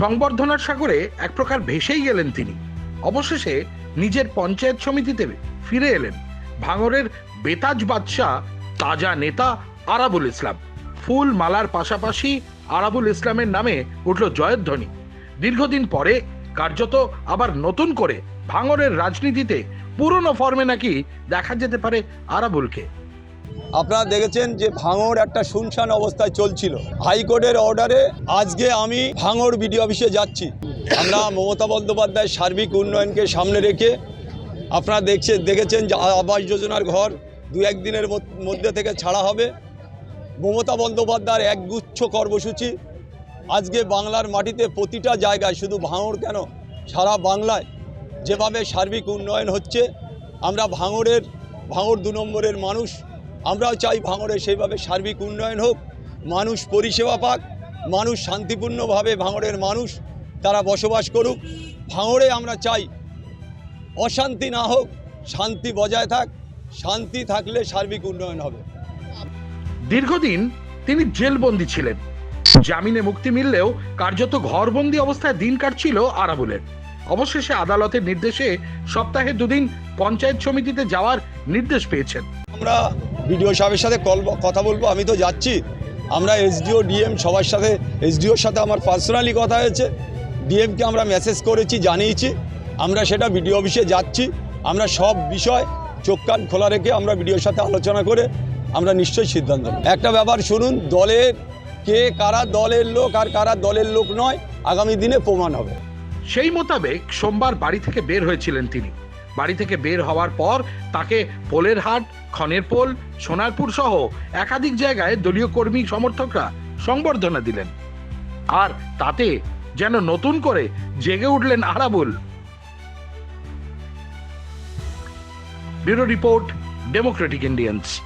সংবর্ধনার সাগরে এক প্রকার ভেসেই গেলেন তিনি। অবশেষে নিজের পঞ্চায়েত সমিতিতে ফিরে এলেন। ভাঙরের বেতাজ বাদশাহ, তাজা নেতা আরাবুল ইসলাম। ফুল মালার পাশাপাশি আরাবুল ইসলামের নামে উঠল জয়ধ্বনি। দীর্ঘদিন পরে কার্যত আবার নতুন করে ভাঙরের রাজনীতিতে পুরনো ফর্মে নাকি দেখা যেতে পারে আরাবুলকে। আপনারা দেখেছেন যে ভাঙড় একটা শুনশান অবস্থায় চলছিল। হাইকোর্টের অর্ডারে আজকে আমি ভাঙড় বিডিও অফিসে যাচ্ছি। আমরা মমতা বন্দ্যোপাধ্যায়ের সার্বিক উন্নয়নকে সামনে রেখে আপনারা দেখছে, দেখেছেন যে আবাস যোজনার ঘর দু একদিনের মধ্য- মধ্যে থেকে ছাড়া হবে। মমতা বন্দ্যোপাধ্যায়ের একগুচ্ছ কর্মসূচি। আজকে বাংলার মাটিতে প্রতিটা জায়গায় শুধু ভাঙড় কেন, সারা বাংলায় যেভাবে সার্বিক উন্নয়ন হচ্ছে, আমরা ভাঙড়ের, ভাঙড় দু নম্বরের মানুষ। আমরাও চাই ভাঙড়ে সেইভাবে সার্বিক উন্নয়ন হোক। মানুষ পরিষেবা পাক মানুষ শান্তিপূর্ণভাবে ভাঙড়ের মানুষ তারা বসবাস করুক। ভাঙড়ে আমরা চাই অশান্তি না হোক শান্তি বজায় থাক শান্তি থাকলে সার্বিক উন্নয়ন হবে। দীর্ঘদিন তিনি জেলবন্দি ছিলেন। জামিনে মুক্তি মিললেও কার্যত ঘরবন্দি অবস্থায় দিন কাটছিল আরাবুলের অবশেষে আদালতের নির্দেশে সপ্তাহে দুদিন পঞ্চায়েত সমিতিতে যাওয়ার নির্দেশ পেয়েছেন। আমরা বিডিও সাহেবের সাথে কল কথা বলব, আমি তো যাচ্ছি। আমরা এসডিও, ডিএম সবার সাথে, এসডিওর সাথে আমার পার্সোনালি কথা হয়েছে। ডিএমকে আমরা মেসেজ করেছি, জানিয়েছি। আমরা সেটা বিডিও অফিসে যাচ্ছি। আমরা সব বিষয় চোখ কান খোলা রেখে আমরা বিডিওর সাথে আলোচনা করে আমরা নিশ্চয়ই সিদ্ধান্ত নেব। একটা ব্যাপার শুনুন, দলের কে কারা দলের লোক আর কারা দলের লোক নয়, আগামী দিনে প্রমাণ হবে। সেই মোতাবেক সোমবার বাড়ি থেকে বের হয়েছিলেন তিনি। বাড়ি থেকে বের হওয়ার পর তাকে পোলের হাট, খনের পোল, সোনারপুর সহ একাধিক জায়গায় দলীয় কর্মী সমর্থকরা সংবর্ধনা দিলেন। আর তাতে যেন নতুন করে জেগে উঠলেন Arabul. Bureau report, democratic Indians.